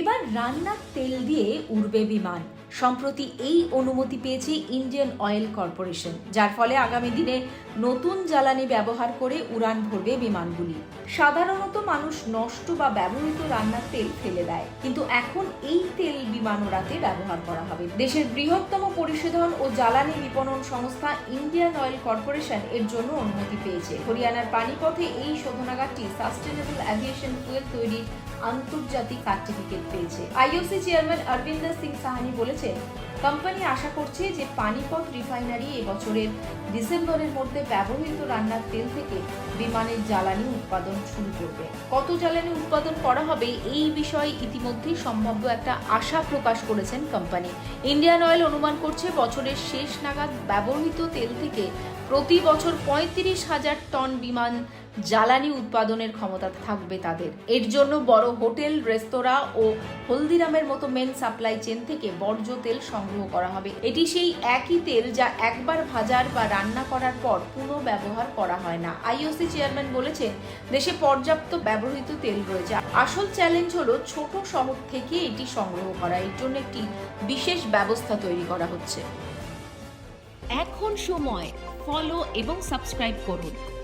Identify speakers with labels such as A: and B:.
A: এবার রান্নার তেল দিয়ে উড়বে বিমান। সম্প্রতি এই অনুমতি পেয়েছে ইন্ডিয়ান অয়েল কর্পোরেশন, যার ফলে আগামী দিনে নতুন জ্বালানি ব্যবহার করে উড়ান ভরবে বিমানগুলি। সাধারণত মানুষ নষ্ট বা ব্যবহৃত রান্নার তেল ফেলে দেয়, কিন্তু এখন এই তেল বিমান ব্যবহার করা হবে। দেশের বৃহত্তম পরিশোধন ও জ্বালানি বিপণন সংস্থা ইন্ডিয়ান অয়েল কর্পোরেশন এর জন্য অনুমতি পেয়েছে। হরিয়ানার পানিপথে এই শোধনাগারটি সাস্টেনেবল অ্যাভিয়েশন ফুয়েল তৈরির আন্তর্জাতিক সার্টিফিকেট পেয়েছে। আইওসি চেয়ারম্যান অরবিন্দর সিং সাহানি বলেছেন কোম্পানি আশা করছে যে পানিপথ রিফাইনারি এবছরের ডিসেম্বরের মধ্যে ব্যবহৃত রান্নার তেল থেকে বিমানের জ্বালানি উৎপাদন শুরু করবে। কত জ্বালানি উৎপাদন করা হবে এই বিষয়ে ইতিমধ্যেই সম্ভাব্য একটা আশা প্রকাশ করেছেন কোম্পানি। ইন্ডিয়ান অয়েল অনুমান করছে বছরের শেষ নাগাদ ব্যবহৃত তেল থেকে প্রতি বছর পঁয়ত্রিশ হাজার টন বিমান জ্বালানি উৎপাদনের ক্ষমতা থাকবে তাদের। এর জন্য বড় হোটেল, রেস্তোরাঁ ও হলদিরামের মতো মেন সাপ্লাই চেন থেকে বর্জ্য তেল সংগ্রহ করা হবে। এটি সেই একই তেল যা একবার ভাজার বা রান্না করার পর পুনঃব্যবহার করা হয় না। আইওসি চেয়ারম্যান বলেছেন, দেশে পর্যাপ্ত ব্যবহৃত তেল রয়েছে। আসল চ্যালেঞ্জ হলো ছোট শহর থেকে এটি সংগ্রহ করা। এর জন্য একটি বিশেষ ব্যবস্থা তৈরি করা হচ্ছে।
B: এখন সময়। ফলো এবং সাবস্ক্রাইব করুন।